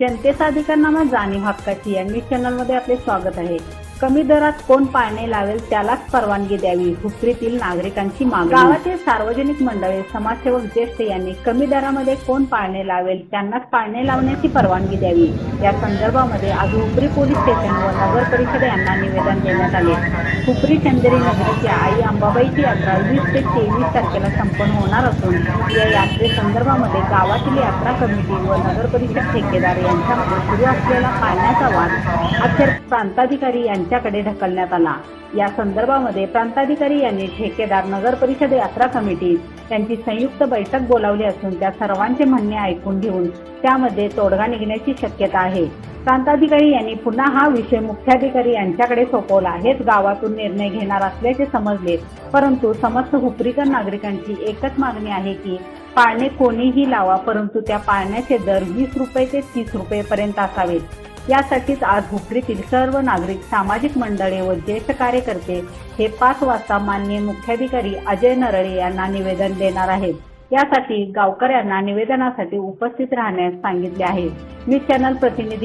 जनतेचा अधिकारनामा जाणीव हक्काची. या न्यूज चॅनलमध्ये आपले स्वागत आहे. कमी दरात कोण पाळणे लावेल त्यालाच परवानगी द्यावी हुपरीतील नागरिकांची मागणी. गावातील सार्वजनिक मंडळे समाजसेवक ज्येष्ठ यांनी कमी दरामध्ये कोण पाळणे लावेल त्यांनाच पाळणे लावण्याची परवानगी द्यावी. या संदर्भामध्ये आज हुपरी पोलीस स्टेशन व नगर परिषद यांना निवेदन देण्यात आले. हुपरी चंदेरी नगरीची आई अंबाबाईची यात्रा वीस ते तेवीस तारखेला संपन्न होणार असून या यात्रेसंदर्भामध्ये गावातील यात्रा कमिटी व नगर परिषद ठेकेदार यांच्यामध्ये सुरू असलेला पाळण्याचा वाद अखेर प्रांताधिकारी यांच्याकडे ढकलण्यात आला. या संदर्भामध्ये प्रांताधिकारी यांनी ठेकेदार नगर परिषद यात्रा कमिटी त्यांची संयुक्त बैठक बोलावली असून त्या सर्वांचे म्हणणे ऐकून घेऊन त्यामध्ये तोडगा निघण्याची शक्यता आहे. प्रांताधिकारी यांनी पुन्हा हा विषय मुख्याधिकारी यांच्याकडे सोपवला. हेच गावातून निर्णय घेणार असल्याचे समजले. परंतु समस्त हुपरीकर नागरिकांची एकच मागणी आहे की पाळणे कोणीही लावा परंतु त्या पाळण्याचे दर वीस रुपये ते तीस रुपये पर्यंत असावेत. यासाठीच आज हुपरीतील सर्व नागरिक सामाजिक मंडळे व ज्येष्ठ कार्यकर्ते हे पाच वाजता माननीय मुख्याधिकारी अजय नरळे यांना निवेदन देणार आहेत. यासाठी गावकऱ्यांना निवेदनासाठी उपस्थित राहण्यास सांगितले आहे. मी चॅनल प्रतिनिधी